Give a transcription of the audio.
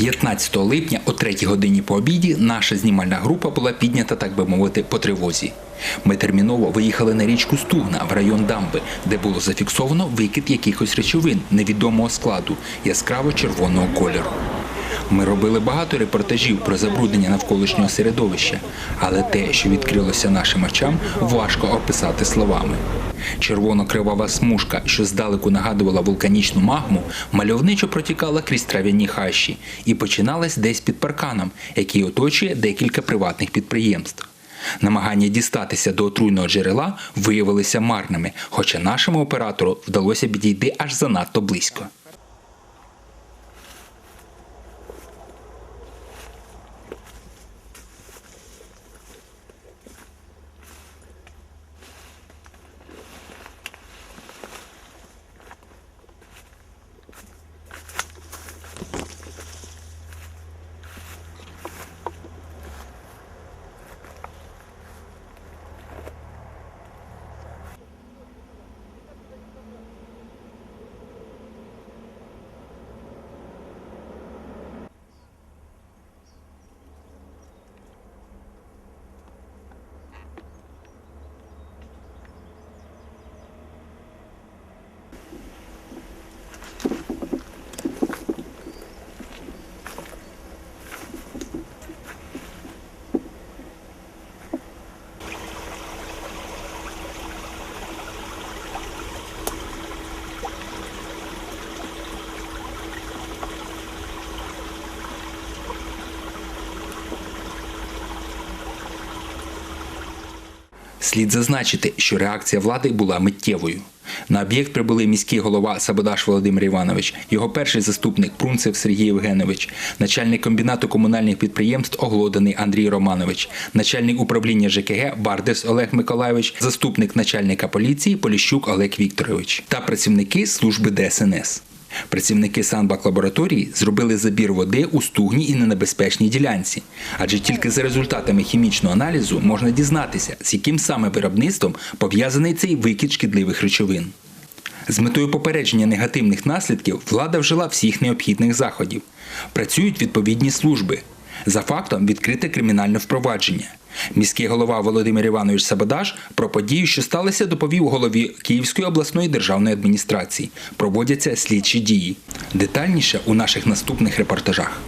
15 липня о 3 годині по обіді наша знімальна група була піднята, так би мовити, по тривозі. Ми терміново виїхали на річку Стугна в район дамби, де було зафіксовано викид якихось речовин невідомого складу яскраво червоного кольору. Ми робили багато репортажів про забруднення навколишнього середовища, але те, що відкрилося нашим очам, важко описати словами. Червоно-кривава смужка, що здалеку нагадувала вулканічну магму, мальовничо протікала крізь трав'яні хащі і починалась десь під парканом, який оточує декілька приватних підприємств. Намагання дістатися до отруйного джерела виявилися марними, хоча нашому оператору вдалося підійти аж занадто близько. Слід зазначити, що реакція влади була миттєвою. На об'єкт прибули міський голова Сабодаш Володимир Іванович, його перший заступник Прунцев Сергій Євгенович, начальник комбінату комунальних підприємств Оглоданий Андрій Романович, начальник управління ЖКГ Бардес Олег Миколайович, заступник начальника поліції Поліщук Олег Вікторович та працівники служби ДСНС. Працівники санбак-лабораторії зробили забір води у стугній і ненебезпечній ділянці, адже тільки за результатами хімічного аналізу можна дізнатися, з яким саме виробництвом пов'язаний цей викид шкідливих речовин. З метою попередження негативних наслідків влада вжила всіх необхідних заходів. Працюють відповідні служби. За фактом відкрите кримінальне впровадження. Міський голова Володимир Іванович Сабадаш про подію, що сталося, доповів голові Київської обласної державної адміністрації. Проводяться слідчі дії. Детальніше у наших наступних репортажах.